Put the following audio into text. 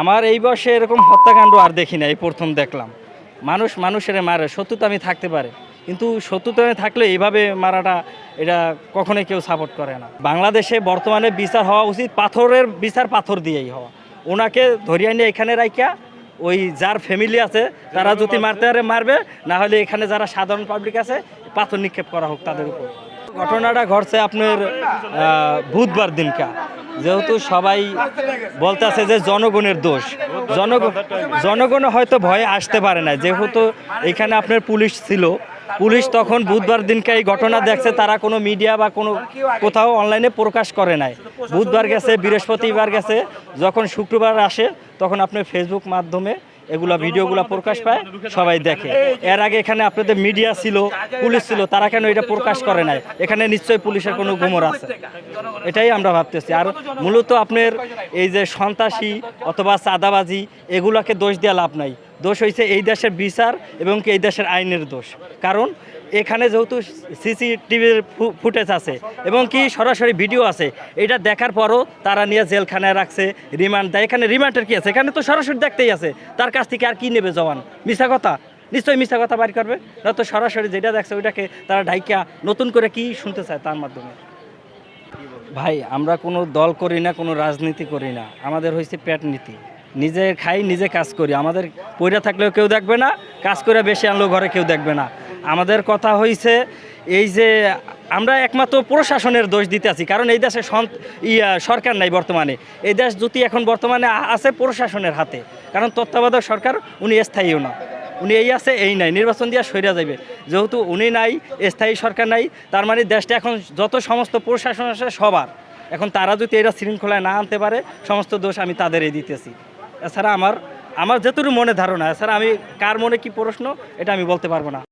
আমার এই বয়সে এরকম হত্যাকাণ্ড আর দেখি না এই প্রথম দেখলাম। মানুষ মানুষের মারে শত্রুতা আমি থাকতে পারে। কিন্তু শত্রুতা থাকলে এইভাবে মারাটা এটা কখনোই কেউ সাপোর্ট করে না। বাংলাদেশে বর্তমানে বিচার হওয়া উচিত পাথরের বিচার পাথর দিয়েই হওয়া। ওনাকে ধরিয়ে নিয়ে এখানে রাইকা ওই যার ফ্যামিলি আছে তারা যদি মারতে পারে মারবে না হলে এখানে যারা সাধারণ পাবলিক আছে পাথর নিক্ষেপ করা হোক তাদের উপর। ঘটনাটা ঘটছে আপনার বুধবার দিনকা। যেহেতু সবাই বলতেছে যে জনগণের দোষ জনগণ জনগণ হয়তো ভয়ে আসতে পারে না। যেহেতু এখানে আপনার পুলিশ ছিল, পুলিশ তখন বুধবার দিনকে এই ঘটনা দেখছে, তারা কোনো মিডিয়া বা কোনো কোথাও অনলাইনে প্রকাশ করে নাই। বুধবার গেছে, বৃহস্পতিবার গেছে, যখন শুক্রবার আসে, তখন আপনি ফেসবুক মাধ্যমে এগুলা ভিডিওগুলো প্রকাশ পায়, সবাই দেখে। এর আগে এখানে আপনাদের মিডিয়া ছিল, পুলিশ ছিল, তারা কেন এটা প্রকাশ করে নাই? এখানে নিশ্চয়ই পুলিশের কোনো গুমর আছে। এটাই আমরা ভাবতেছি। আর মূলত আপনার এই যে সন্ত্রাসী অথবা চাঁদাবাজি, এগুলাকে দোষ দেওয়া লাভ নাই। দোষ হয়েছে এই দেশের বিচার এবং এই দেশের আইনের দোষ। কারণ এখানে যেহেতু সিসিটিভির ফুটেজ আছে এবং কি সরাসরি ভিডিও আছে, এটা দেখার পরও তারা নিয়ে জেলখানায় রাখছে, রিমান্ড দেয়। এখানে রিমান্ডের কি আছে? এখানে তো সরাসরি দেখতেই আছে। তার কাছ থেকে আর কি নেবে জওয়ান? মিশা কথা? নিশ্চয়ই মিশা কথা বাড়ি করবে। না তো সরাসরি যেটা দেখছে ওইটাকে তারা ঢাইকা নতুন করে কি শুনতে চায় তার মাধ্যমে? ভাই, আমরা কোনো দল করি না, কোনো রাজনীতি করি না। আমাদের হয়েছে পেট নীতি। নিজে খাই, নিজে কাজ করি। আমাদের পয়রা থাকলেও কেউ দেখবে না, কাজ করে বেশি আনলেও ঘরে কেউ দেখবে না। আমাদের কথা হয়েছে এই যে আমরা একমাত্র প্রশাসনের দোষ দিতে আছি, কারণ এই দেশে ইয়া সরকার নাই বর্তমানে। এই দেশ যদি এখন বর্তমানে আছে প্রশাসনের হাতে, কারণ তত্ত্বাবধায়ক সরকার উনি স্থায়ীও না। উনি এই আছে, এই নাই, নির্বাচন দিয়ে সইরা যাবে যেহেতু উনি নাই, স্থায়ী সরকার নাই, তার মানে দেশটা এখন যত সমস্ত প্রশাসন আছে সবার, এখন তারা যদি এরা শৃঙ্খলায় না আনতে পারে, সমস্ত দোষ আমি তাদেরই দিতেছি। এছাড়া আমার আমার যেটুকু মনে ধারণা, এছাড়া আমি কার মনে কি প্রশ্ন, এটা আমি বলতে পারব না।